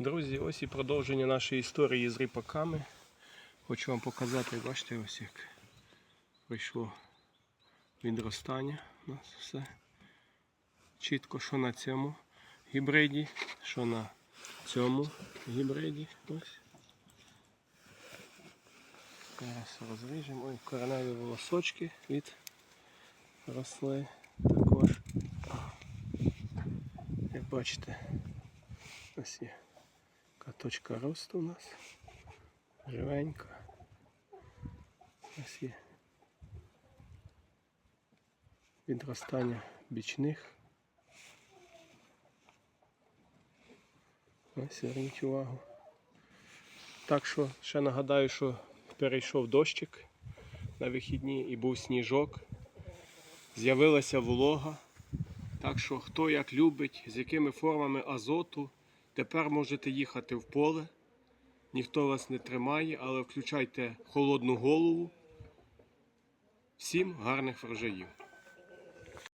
Друзі, ось і продовження нашої історії з ріпаками. Хочу вам показати, бачите, ось як пройшло відростання. У нас все чітко, що на цьому гібриді, що на цьому гібриді. Ось. Зараз розріжемо. Ой, кореневі волосочки від росли також. Як бачите, ось є каточка росту у нас. Живенька. Ось є відростання бічних. Ось зверніть увагу. Так що ще нагадаю, що перейшов дощик на вихідні і був сніжок. З'явилася волога. Так що хто як любить, з якими формами азоту, тепер можете їхати в поле. Ніхто вас не тримає, але включайте холодну голову. Всім гарних врожаїв!